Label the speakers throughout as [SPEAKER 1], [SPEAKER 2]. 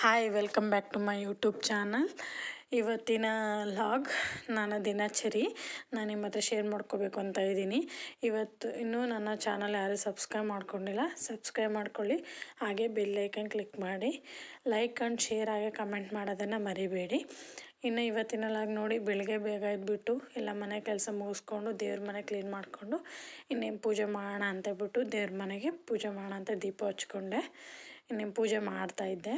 [SPEAKER 1] Hi welcome back to my YouTube channel ಇವತ್ತಿನ log, ನನ್ನ ದಿನಚರಿ. ನಾನು ನಿಮ್ಮ ಹತ್ರ ಶೇರ್ ಮಾಡ್ಕೋಬೇಕು ಅಂತ ಇದ್ದೀನಿ. ಇವತ್ತು ಇನ್ನೂ ನನ್ನ ಚಾನಲ್ ಯಾರೂ ಸಬ್ಸ್ಕ್ರೈಬ್ ಮಾಡ್ಕೊಂಡಿಲ್ಲ ಸಬ್ಸ್ಕ್ರೈಬ್ ಮಾಡ್ಕೊಳ್ಳಿ. ಹಾಗೆ ಬೆಲ್ ಐಕನ್ ಕ್ಲಿಕ್ ಮಾಡಿ. ಲೈಕ್ ಆ್ಯಂಡ್ ಶೇರ್ ಹಾಗೆ ಕಮೆಂಟ್ ಮಾಡೋದನ್ನು ಮರಿಬೇಡಿ. ಇನ್ನು ಇವತ್ತಿನ ಲಾಗ್ ನೋಡಿ, ಬೆಳಗ್ಗೆ ಬೇಗ ಇದ್ಬಿಟ್ಟು ಎಲ್ಲ ಮನೆ ಕೆಲಸ ಮುಗಿಸ್ಕೊಂಡು, ದೇವ್ರ ಮನೆ ಕ್ಲೀನ್ ಮಾಡಿಕೊಂಡು, ಇನ್ನೇನು ಪೂಜೆ ಮಾಡೋಣ ಅಂತ ಬಿಟ್ಟು ದೇವ್ರ ಮನೆಗೆ ಪೂಜೆ ಮಾಡೋಣ ಅಂತ ದೀಪ ಹಚ್ಕೊಂಡೆ. ಇನ್ನೇನು ಪೂಜೆ ಮಾಡ್ತಾಯಿದ್ದೆ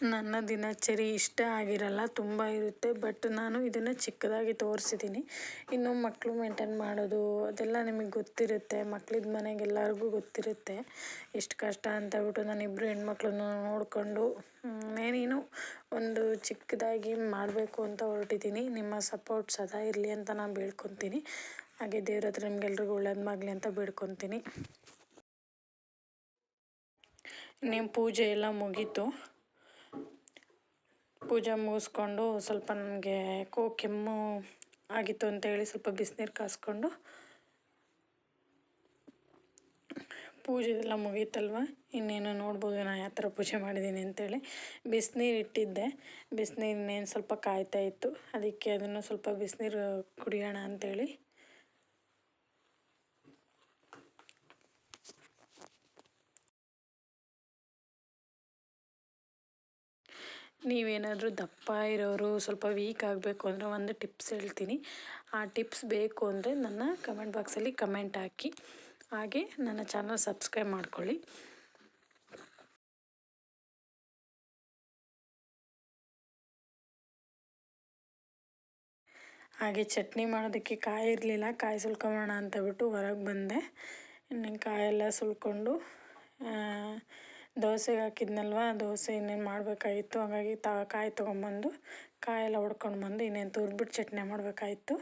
[SPEAKER 1] ನನ್ನ ದಿನಚರಿ ಇಷ್ಟ ಆಗಿರಲ್ಲ, ತುಂಬ ಇರುತ್ತೆ. ಬಟ್ ನಾನು ಇದನ್ನು ಚಿಕ್ಕದಾಗಿ ತೋರಿಸಿದ್ದೀನಿ ಇನ್ನು ಮಕ್ಕಳು ಮೇಂಟೇನ್ ಮಾಡೋದು, ಅದೆಲ್ಲ ನಿಮಗೆ ಗೊತ್ತಿರುತ್ತೆ. ಮಕ್ಳಿದ್ದ ಮನೆಗೆ ಎಲ್ಲರಿಗೂ ಗೊತ್ತಿರುತ್ತೆ. ಎಷ್ಟು ಕಷ್ಟ ಅಂತ ಹೇಳ್ಬಿಟ್ಟು ನಾನು ಇಬ್ಬರು ಹೆಣ್ಮಕ್ಳನ್ನು ನೋಡಿಕೊಂಡು ಏನೇನು ಒಂದು ಚಿಕ್ಕದಾಗಿ ಮಾಡಬೇಕು ಅಂತ ಹೊರಟಿದ್ದೀನಿ ನಿಮ್ಮ ಸಪೋರ್ಟ್ ಸದಾ ಇರಲಿ ಅಂತ ನಾನು ಬೇಡ್ಕೊತೀನಿ. ಹಾಗೆ ದೇವ್ರ ಹತ್ರ ನಿಮ್ಗೆಲ್ರಿಗೂ ಒಳ್ಳೇದು ಮಾಡಲಿ ಅಂತ ಬೇಡ್ಕೊತೀನಿ. ನಿಮ್ಮ ಪೂಜೆ ಎಲ್ಲ ಮುಗೀತು. ಪೂಜೆ ಮುಗಿಸ್ಕೊಂಡು ಸ್ವಲ್ಪ ನನಗೆ ಯಾಕೋ ಕೆಮ್ಮು ಆಗಿತ್ತು ಅಂತೇಳಿ ಸ್ವಲ್ಪ ಬಿಸಿನೀರು ಕಾಸ್ಕೊಂಡು ಪೂಜೆ ಎಲ್ಲ ಮುಗೀತಲ್ವ? ಇನ್ನೇನು ನೋಡ್ಬೋದು ನಾನು ಯಾವ ಥರ ಪೂಜೆ ಮಾಡಿದ್ದೀನಿ ಅಂತೇಳಿ. ಬಿಸಿನೀರು ಇಟ್ಟಿದ್ದೆ. ಬಿಸಿನೀರು ಇನ್ನೇನು ಸ್ವಲ್ಪ ಕಾಯ್ತಾ ಇತ್ತು. ಅದಕ್ಕೆ ಅದನ್ನು ಸ್ವಲ್ಪ ಬಿಸಿನೀರು ಕುಡಿಯೋಣ ಅಂತೇಳಿ ನೀವೇನಾದರೂ ದಪ್ಪ ಇರೋರು ಸ್ವಲ್ಪ ವೀಕ್ ಆಗಬೇಕು ಅಂದರೆ ಒಂದು ಟಿಪ್ಸ್ ಹೇಳ್ತೀನಿ. ಆ ಟಿಪ್ಸ್ ಬೇಕು ಅಂದರೆ ನನ್ನ ಕಮೆಂಟ್ ಬಾಕ್ಸಲ್ಲಿ ಕಮೆಂಟ್ ಹಾಕಿ. ಹಾಗೆ ನನ್ನ ಚಾನಲ್ ಸಬ್ಸ್ಕ್ರೈಬ್ ಮಾಡ್ಕೊಳ್ಳಿ. ಹಾಗೆ ಚಟ್ನಿ ಮಾಡೋದಕ್ಕೆ ಕಾಯಿ ಇರಲಿಲ್ಲ, ಕಾಯಿ ಸುಲ್ಕೊಂಬೋಣ ಅಂತ ಬಿಟ್ಟು ಹೊರಗೆ ಬಂದೆ. ಇನ್ನು ಕಾಯೆಲ್ಲ ಸುಲ್ಕೊಂಡು ದೋಸೆಗೆ ಹಾಕಿದ್ನಲ್ವ, ದೋಸೆ ಇನ್ನೇನು ಮಾಡಬೇಕಾಗಿತ್ತು, ಹಾಗಾಗಿ ತ, ಕಾಯಿ ತೊಗೊಂಬಂದು, ಕಾಯೆಲ್ಲ ಹೊಡ್ಕೊಂಡು ಬಂದು ಇನ್ನೇನು ತುರ್ದ್ಬಿಟ್ಟು ಚಟ್ನಿ ಮಾಡಬೇಕಾಗಿತ್ತು.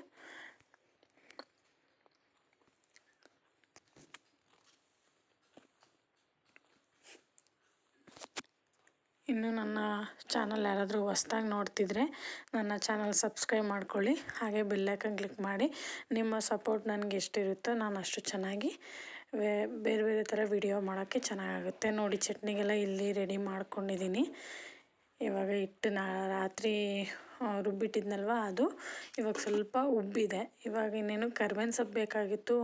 [SPEAKER 1] ಇನ್ನು ನನ್ನ ಚಾನಲ್ ಯಾರಾದರೂ ಹೊಸ್ದಾಗಿ ನೋಡ್ತಿದ್ರೆ ನನ್ನ ಚಾನಲ್ ಸಬ್ಸ್ಕ್ರೈಬ್ ಮಾಡ್ಕೊಳ್ಳಿ, ಹಾಗೆ ಬೆಲ್ಲೈಕನ್ ಕ್ಲಿಕ್ ಮಾಡಿ, ನಿಮ್ಮ ಸಪೋರ್ಟ್ ನನಗೆ ಎಷ್ಟಿರುತ್ತೋ ನಾನು ಅಷ್ಟು ಚೆನ್ನಾಗಿ ಬೇರೆ ಬೇರೆ ಥರ ವಿಡಿಯೋ ಮಾಡೋಕ್ಕೆ ಚೆನ್ನಾಗಾಗುತ್ತೆ. ನೋಡಿ, ಚಟ್ನಿಗೆಲ್ಲ ಇಲ್ಲಿ ರೆಡಿ ಮಾಡ್ಕೊಂಡಿದ್ದೀನಿ. ಇವಾಗ ಹಿಟ್ಟು ನಾ, ರಾತ್ರಿ ರುಬ್ಬಿಟ್ಟಿದ್ನಲ್ವ ಅದು. ಇವಾಗ ಸ್ವಲ್ಪ ಉಬ್ಬಿದೆ. ಇವಾಗ ಇನ್ನೇನು ಕರ್ಬೇವಿನ ಸೊಪ್ಪು ಬೇಕಾಗಿತ್ತು.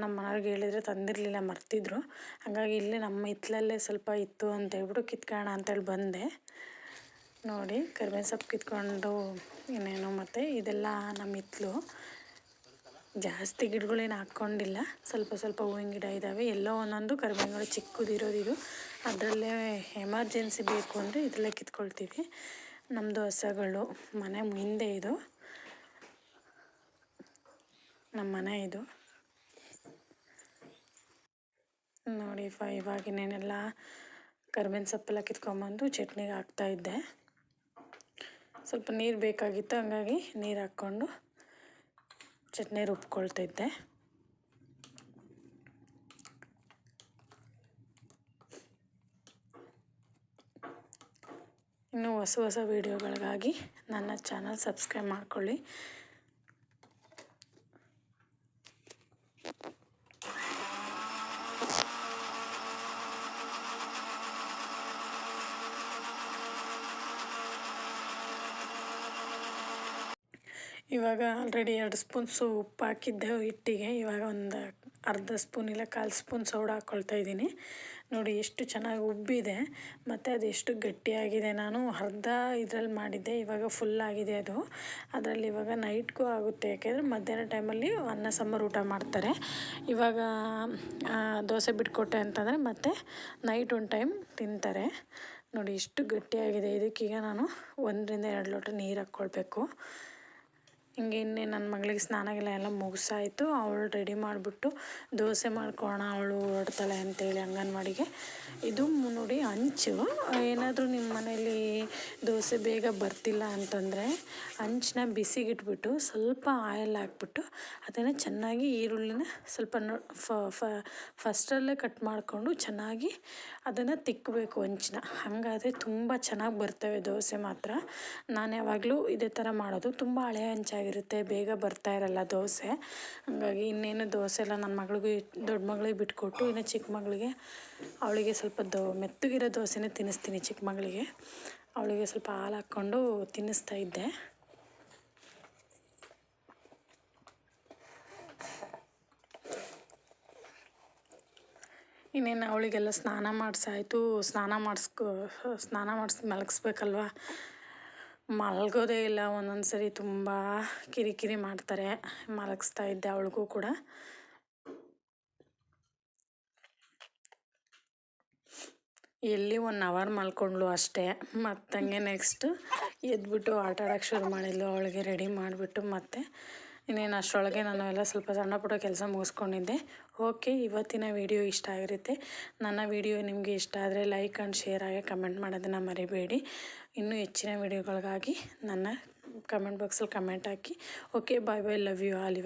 [SPEAKER 1] ನಮ್ಮ ಮನೆಯವ್ರಿಗೆ ಹೇಳಿದರೆ ತಂದಿರಲಿಲ್ಲ, ಮರ್ತಿದ್ರು. ಹಾಗಾಗಿ ಇಲ್ಲಿ ನಮ್ಮ ಹಿತ್ತಲಲ್ಲೇ ಸ್ವಲ್ಪ ಇತ್ತು ಅಂತ ಹೇಳ್ಬಿಟ್ಟು ಕಿತ್ಕೋಣ ಅಂತೇಳಿ ಬಂದೆ. ನೋಡಿ, ಕರ್ಬೇವಿನ ಸೊಪ್ಪು ಕಿತ್ಕೊಂಡು ಇನ್ನೇನು ಮತ್ತು ಇದೆಲ್ಲ ನಮ್ಮ ಹಿತ್ಲು. ಜಾಸ್ತಿ ಗಿಡಗಳೇನು ಹಾಕ್ಕೊಂಡಿಲ್ಲ. ಸ್ವಲ್ಪ ಸ್ವಲ್ಪ ಹೂವಿನ ಗಿಡ ಇದ್ದಾವೆ ಎಲ್ಲೋ ಒಂದೊಂದು ಕರಿಬೇವಿನ ಗಿಡ ಚಿಕ್ಕದಿರೋದು ಇದು. ಅದರಲ್ಲೇ ಎಮರ್ಜೆನ್ಸಿ ಬೇಕು ಅಂದರೆ ಇದರಲ್ಲೇ ಕಿತ್ಕೊಳ್ತೀವಿ. ನಮ್ಮದು ಹಸಗಳು, ಮನೆ ಹಿಂದೆ ಇದು. ನಮ್ಮ ಮನೆ ಇದು. ನೋಡಿ ಫ ಇವಾಗ ಇನ್ನೇನೆಲ್ಲ ಕರ್ಬೇವಿನ ಸೊಪ್ಪೆಲ್ಲ ಕಿತ್ಕೊಂಬಂದು ಚಟ್ನಿಗೆ ಹಾಕ್ತಾಯಿದ್ದೆ ಸ್ವಲ್ಪ ನೀರು ಬೇಕಾಗಿತ್ತು, ಹಂಗಾಗಿ ನೀರು ಹಾಕ್ಕೊಂಡು ಚಟ್ನಿ ರುಬ್ಕೊಳ್ತಿದ್ದೆ. ಇನ್ನು ಹೊಸ ಹೊಸ ವೀಡಿಯೋಗಳಿಗಾಗಿ ನನ್ನ ಚಾನಲ್ ಸಬ್ಸ್ಕ್ರೈಬ್ ಮಾಡ್ಕೊಳ್ಳಿ. ಇವಾಗ ಆಲ್ರೆಡಿ ಎರಡು ಸ್ಪೂನ್ಸು ಉಪ್ಪು ಹಾಕಿದ್ದೆ ಹಿಟ್ಟಿಗೆ. ಇವಾಗ ಒಂದು ಅರ್ಧ ಸ್ಪೂನ್ ಇಲ್ಲ ಕಾಲು ಸ್ಪೂನ್ ಸೋಡಾ ಹಾಕ್ಕೊಳ್ತಾ ಇದ್ದೀನಿ. ನೋಡಿ ಎಷ್ಟು ಚೆನ್ನಾಗಿ ಉಬ್ಬಿದೆ. ಮತ್ತು ಅದು ಎಷ್ಟು ಗಟ್ಟಿಯಾಗಿದೆ. ನಾನು ಅರ್ಧ ಇದ್ರಲ್ಲಿ ಮಾಡಿದ್ದೆ. ಇವಾಗ ಫುಲ್ ಆಗಿದೆ ಅದು. ಅದರಲ್ಲಿ ಇವಾಗ ನೈಟ್ಗೂ ಆಗುತ್ತೆ. ಯಾಕೆಂದರೆ ಮಧ್ಯಾಹ್ನ ಟೈಮಲ್ಲಿ ಅನ್ನ, ಸಾಂಬಾರು, ಊಟ ಮಾಡ್ತಾರೆ. ಇವಾಗ ದೋಸೆ, ಬಿಟ್ಕೊಟ್ಟೆ ಅಂತಂದರೆ ಮತ್ತೆ ನೈಟ್ ಒಂದು ಟೈಮ್ ತಿಂತಾರೆ. ನೋಡಿ ಎಷ್ಟು ಗಟ್ಟಿಯಾಗಿದೆ. ಇದಕ್ಕೀಗ ನಾನು ಒಂದರಿಂದ ಎರಡು ಲೋಟ ನೀರು ಹಾಕ್ಕೊಳ್ಬೇಕು ಹಿಂಗೆ ಇನ್ನೇ ನನ್ನ ಮಗಳಿಗೆ ಸ್ನಾನಗೆಲ್ಲ ಎಲ್ಲ ಮುಗಿಸಾಯಿತು. ಅವಳು ರೆಡಿ ಮಾಡಿಬಿಟ್ಟು ದೋಸೆ ಮಾಡ್ಕೊಳ್ಳೋಣ ಅವಳು ಹೊಡ್ತಾಳೆ ಅಂತೇಳಿ ಅಂಗನವಾಡಿಗೆ. ಇದು ನೋಡಿ ಹಂಚು ಏನಾದರೂ ನಿಮ್ಮ ಮನೇಲಿ ದೋಸೆ ಬೇಗ ಬರ್ತಿಲ್ಲ ಅಂತಂದರೆ ಹಂಚನ್ನ ಬಿಸಿಗಿಟ್ಬಿಟ್ಟು ಸ್ವಲ್ಪ ಆಯಿಲ್ ಹಾಕ್ಬಿಟ್ಟು ಅದನ್ನು ಚೆನ್ನಾಗಿ ಈರುಳ್ಳಿನ ಸ್ವಲ್ಪ ಫಸ್ಟಲ್ಲೇ ಕಟ್ ಮಾಡಿಕೊಂಡು ಚೆನ್ನಾಗಿ ಅದನ್ನು ತಿಕ್ಕಬೇಕು ಹಂಚನ್ನ ಹಾಗಾದರೆ ತುಂಬ ಚೆನ್ನಾಗಿ ಬರ್ತವೆ ದೋಸೆ ಮಾತ್ರ. ನಾನು ಯಾವಾಗಲೂ ಇದೇ ಥರ ಮಾಡೋದು. ತುಂಬ ಹಳೆ ಹಂಚಾಗಿ ಆಗಿರುತ್ತೆ, ಬೇಗ ಬರ್ತಾ ಇರಲ್ಲ ದೋಸೆ. ಹಾಗಾಗಿ ಇನ್ನೇನು ದೋಸೆ ಎಲ್ಲ ನನ್ನ ಮಗಳಿಗೂ ದೊಡ್ಡ ಮಗಳಿಗೆ ಬಿಟ್ಕೊಟ್ಟು ಇನ್ನು ಚಿಕ್ಕ ಮಗಳಿಗೆ ಅವಳಿಗೆ ಸ್ವಲ್ಪ ದೋ, ಮೆತ್ತಗಿರೋ ದೋಸೆನೇ ತಿನ್ನಿಸ್ತೀನಿ ಚಿಕ್ಕ ಮಗಳಿಗೆ. ಅವಳಿಗೆ ಸ್ವಲ್ಪ ಹಾಲು ಹಾಕ್ಕೊಂಡು ತಿನ್ನಿಸ್ತಾ ಇದ್ದೆ. ಇನ್ನೇನು, ಅವಳಿಗೆಲ್ಲ ಸ್ನಾನ ಮಾಡಿಸಾಯ್ತು. ಸ್ನಾನ ಮಾಡಿಸ್ಕೊ, ಸ್ನಾನ ಮಾಡಿಸಿ, ಮಲಗಿಸ್ಬೇಕಲ್ವ? ಮಲಗೋದೇ ಇಲ್ಲ ಒಂದೊಂದು ಸರಿ ತುಂಬ ಕಿರಿಕಿರಿ ಮಾಡ್ತಾರೆ. ಮಲಗಿಸ್ತಾ ಇದ್ದೆ ಅವಳಿಗೂ ಕೂಡ. ಎಲ್ಲಿ ಒನ್ ಅವರ್ ಮಲ್ಕೊಂಡ್ಳು ಅಷ್ಟೇ. ಮತ್ತಂಗೆ ನೆಕ್ಸ್ಟು ಎದ್ಬಿಟ್ಟು ಆಟ ಆಡೋಕ್ಕೆ ಶುರು ಮಾಡಿದ್ಲು. ಅವಳಿಗೆ ರೆಡಿ ಮಾಡಿಬಿಟ್ಟು ಮತ್ತೆ ಇನ್ನೇನು ಅಷ್ಟರೊಳಗೆ ನಾನು ಎಲ್ಲ ಸ್ವಲ್ಪ ಸಣ್ಣ ಪುಟ್ಟ ಕೆಲಸ ಮುಗಿಸ್ಕೊಂಡಿದ್ದೆ. ಓಕೆ, ಇವತ್ತಿನ ವಿಡಿಯೋ ಇಷ್ಟ ಆಗಿರುತ್ತೆ. ನನ್ನ ವಿಡಿಯೋ ನಿಮಗೆ ಇಷ್ಟ ಆದರೆ ಲೈಕ್ ಆ್ಯಂಡ್ ಶೇರ್ ಆಗಿ ಕಮೆಂಟ್ ಮಾಡೋದನ್ನು ಮರಿಬೇಡಿ. ಇನ್ನೂ ಹೆಚ್ಚಿನ ವಿಡಿಯೋಗಳಿಗಾಗಿ ನನ್ನ ಕಮೆಂಟ್ ಬಾಕ್ಸಲ್ಲಿ comment hockey. Okay, bye bye, love you all.